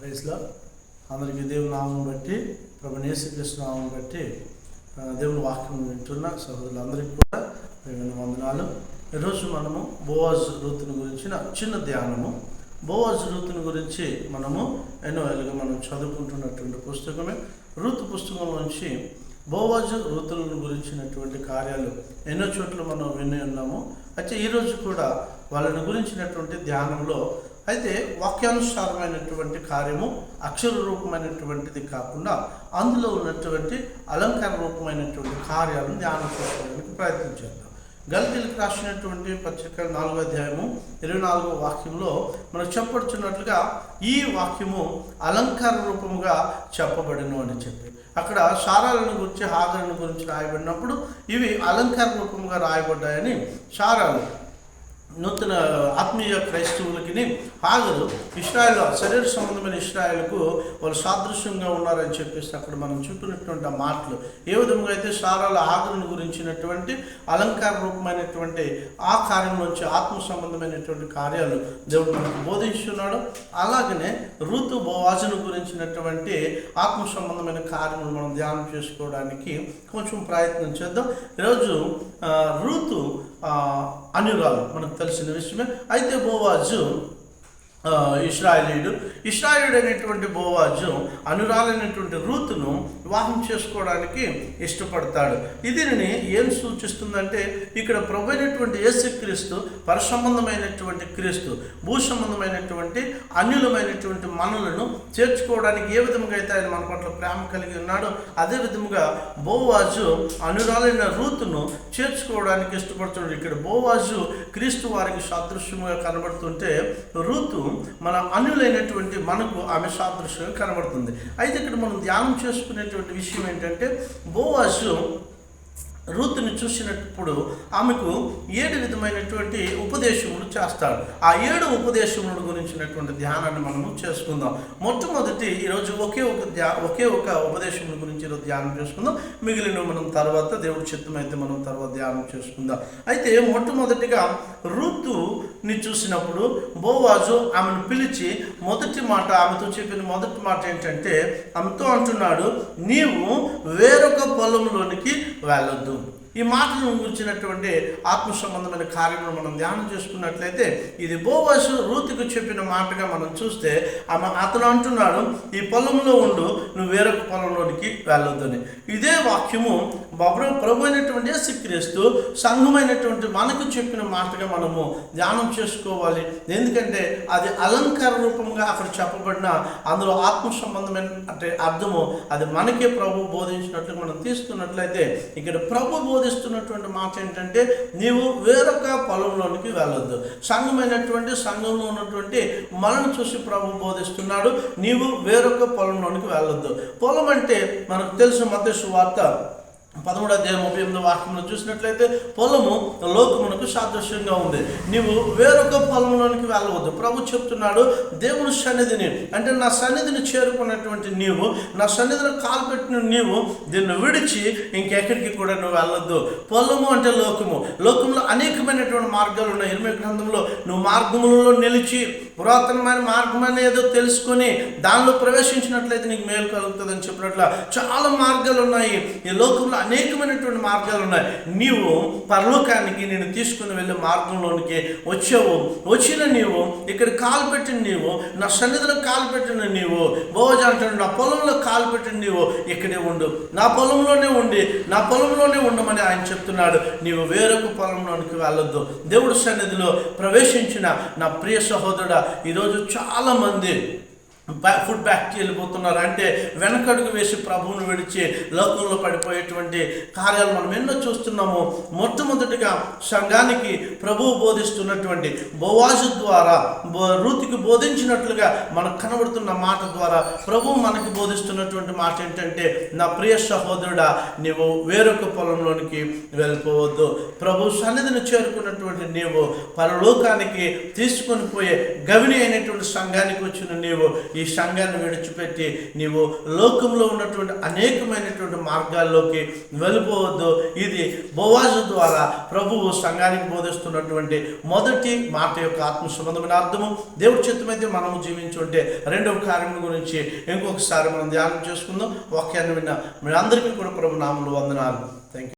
ప్రైస్లో అందరికీ దేవుని నామం బట్టి ప్రభు యేసుక్రీస్తు నామం బట్టి దేవుని వాక్యం వింటున్న సహోదరులందరికీ కూడా మేము వందనాలు. ఈరోజు మనము బోవాజ్ రూతుని గురించిన చిన్న ధ్యానము. బోవాజ్ రూతుని గురించి మనము ఎన్నో ఏళ్ళుగా మనం చదువుకుంటున్నటువంటి పుస్తకమే. రూతు పుస్తకంలోంచి బోవాజు వృత్తులను గురించినటువంటి కార్యాలు ఎన్నో చోట్ల మనం విని ఉన్నాము. అయితే ఈరోజు కూడా వాళ్ళని గురించినటువంటి ధ్యానంలో అయితే వాక్యానుసారమైనటువంటి కార్యము అక్షర రూపమైనటువంటిది కాకుండా అందులో ఉన్నటువంటి అలంకార రూపమైనటువంటి కార్యాలను ధ్యానం చేసుకోవడానికి ప్రయత్నం చేద్దాం. గల్తీలకు రాసినటువంటి పత్రిక నాలుగో అధ్యాయము ఇరవై నాలుగో వాక్యంలో మనకు చెప్పబడుతున్నట్లుగా ఈ వాక్యము అలంకార రూపముగా చెప్పబడను అని చెప్పి. అక్కడ సారాలను గురించి హాజరుల గురించి రాయబడినప్పుడు ఇవి అలంకార రూపంగా రాయబడ్డాయని సారాలు నూతన ఆత్మీయ క్రైస్తవులకి హాగరు ఇస్రాయల్ శరీర సంబంధమైన ఇస్రాయల్కు వాళ్ళు సాదృశ్యంగా ఉన్నారని చెప్పేసి అక్కడ మనం చూపినటువంటి ఆ మాటలు ఏ విధంగా అయితే సారాల ఆదరణ గురించినటువంటి అలంకార రూపమైనటువంటి ఆ కార్యం నుంచి ఆత్మ సంబంధమైనటువంటి కార్యాలు దేవుడు మనకు బోధిస్తున్నాడు. అలాగనే ఋతు భోజన గురించినటువంటి ఆత్మ సంబంధమైన కార్యములు మనం ధ్యానం చేసుకోవడానికి కొంచెం ప్రయత్నం చేద్దాం. ఈరోజు ఋతు అనురాలు మనకు తెలిసిన విషయమే. అయితే బోవాజు ఇస్రాయలీయుడు. ఇస్రాయేలుడు అనేటువంటి బోవాజు అనురాలైనటువంటి రూతును వివాహం చేసుకోవడానికి ఇష్టపడతాడు. దీనిని ఏం సూచిస్తుందంటే ఇక్కడ ప్రభు అయినటువంటి యేసుక్రీస్తు పరసంబంధమైనటువంటి క్రీస్తు భూ సంబంధమైనటువంటి అన్యులమైనటువంటి మనలను చేర్చుకోవడానికి ఏ విధంగా అయితే ఆయన మన పట్ల ప్రేమ కలిగి ఉన్నాడో అదే విధముగా బోవాజు అనురాలైన రూతును చేర్చుకోవడానికి ఇష్టపడుతున్నాడు. ఇక్కడ బోవాజు క్రీస్తు వారికి సదృశ్యంగా కనబడుతుంటే రూతు మన అన్యులైనటువంటి మనకు ఆమె సాదృశ్యం కనబడుతుంది. అయితే ఇక్కడ మనం ధ్యానం చేసుకునేటువంటి విషయం ఏంటంటే బోవాసు రూతుని చూసినప్పుడు ఆమెకు ఏడు విధమైనటువంటి ఉపదేశములు చేస్తాడు. ఆ ఏడు ఉపదేశముల గురించినటువంటి ధ్యానాన్ని మనము చేసుకుందాం. మొట్టమొదటి ఈరోజు ఒకే ఒక ధ్యా ఒకే ఒక ఉపదేశముల గురించి ఈరోజు ధ్యానం చేసుకుందాం. మిగిలిన మనం తర్వాత దేవుడి చిత్తమైతే మనం తర్వాత ధ్యానం చేసుకుందాం. అయితే మొట్టమొదటిగా ఋతుని చూసినప్పుడు బోవాజు ఆమెను పిలిచి మొదటి మాట ఆమెతో చెప్పిన మొదటి మాట ఏంటంటే ఆమెతో అంటున్నాడు నీవు వేరొక పొలంలోనికి వెళ్ళొద్దు. ఈ మాటను గురించినటువంటి ఆత్మ సంబంధమైన కార్యములు మనం ధ్యానం చేసుకున్నట్లయితే ఇది బోవసు రూతికి చెప్పిన మాటగా మనం చూస్తే ఆమె అతను అంటున్నాడు ఈ పొలంలో ఉండు నువ్వు వేరొక పొలంలోనికి వెళ్ళొద్దని. ఇదే వాక్యము బబ్ర ప్రభు అయినటువంటి యేసుక్రీస్తు సంఘమైనటువంటి మనకు చెప్పిన మాటగా మనము ధ్యానం చేసుకోవాలి. ఎందుకంటే అది అలంకార రూపంగా అక్కడ చెప్పబడిన అందులో ఆత్మ సంబంధమైన అంటే అర్థము అది మనకే ప్రభు బోధించినట్లు మనం తీసుకున్నట్లయితే ఇక్కడ ప్రభు బోధిస్తున్నటువంటి మాట ఏంటంటే నీవు వేరొక పొలంలోనికి వెళ్ళొద్దు. సంఘమైనటువంటి సంఘంలో ఉన్నటువంటి మనను చూసి ప్రభు బోధిస్తున్నాడు. నీవు వేరొక పొలంలోనికి వెళ్ళొద్దు. పొలం అంటే మనకు తెలుసు మతేసు వార్త పదమూడు అధ్యాయం ముప్పై ఎనిమిది వాక్యంలో చూసినట్లయితే పొలము లోకమునకు సాదృశ్యంగా ఉంది. నీవు వేరొక పొలంలోనికి వెళ్ళవద్దు. ప్రభు చెప్తున్నాడు దేవుని సన్నిధిని అంటే నా సన్నిధిని చేరుకున్నటువంటి నీవు నా సన్నిధిని కాల్పెట్టిన నీవు దీన్ని విడిచి ఇంకెక్కడికి కూడా నువ్వు వెళ్ళొద్దు. పొలము అంటే లోకము. లోకంలో అనేకమైనటువంటి మార్గాలు ఉన్నాయి. ఇరవై గ్రంథంలో నువ్వు మార్గములలో నిలిచి పురాతనమైన మార్గం అనేదో తెలుసుకొని దానిలో ప్రవేశించినట్లయితే నీకు మేలు కలుగుతుందని చెప్పినట్ల చాలా మార్గాలు ఉన్నాయి. ఈ లోకంలో అనేకమైనటువంటి మార్గాలు ఉన్నాయి. నీవు పరలోకానికి నేను తీసుకుని వెళ్ళే మార్గంలోనికి వచ్చావు. వచ్చిన నీవు ఇక్కడ కాలు పెట్టిన నీవు నా సన్నిధిలో కాలు పెట్టిన నీవు భోజ అంటాడు నా పొలంలో కాలు పెట్టిన నీవు ఇక్కడే ఉండు. నా పొలంలోనే ఉండి నా పొలంలోనే ఉండమని ఆయన చెప్తున్నాడు. నీవు వేరొక పొలంలోనికి వెళ్ళొద్దు. దేవుడి సన్నిధిలో ప్రవేశించిన నా ప్రియ సహోదరుడ ఈరోజు చాలామంది ఫుడ్ బ్యాక్కి వెళ్ళిపోతున్నారు. అంటే వెనకడుగు వేసి ప్రభువును విడిచి లోకంలో పడిపోయేటువంటి కార్యాలు మనం ఎన్నో చూస్తున్నాము. మొట్టమొదటిగా సంఘానికి ప్రభువు బోధిస్తున్నటువంటి బోవాజు ద్వారా రూతికి బోధించినట్లుగా మనకు కనబడుతున్న మాట ద్వారా ప్రభువు మనకి బోధిస్తున్నటువంటి మాట ఏంటంటే నా ప్రియ సహోదరుడా నీవు వేరొక పొలంలోనికి వెళ్ళిపోవద్దు. ప్రభు సన్నిధిని చేరుకున్నటువంటి నీవు పరలోకానికి తీసుకొని పోయే గవిని అయినటువంటి సంఘానికి వచ్చిన నీవు ఈ సంఘాన్ని విడిచిపెట్టి నీవు లోకంలో ఉన్నటువంటి అనేకమైనటువంటి మార్గాల్లోకి వెళ్ళిపోవద్దు. ఇది బోవాజు ద్వారా ప్రభువు సంఘానికి బోధిస్తున్నటువంటి మొదటి మాట యొక్క ఆత్మ సంబంధమైన అర్థము. దేవుడి చిత్తమైతే మనము జీవించుంటే రెండవ కార్యం గురించి ఇంకొకసారి మనం ధ్యానం చేసుకుందాం. వాక్యాన్ని విన్న మీ అందరికీ కూడా ప్రభు నామలు వందనాలు. Thank you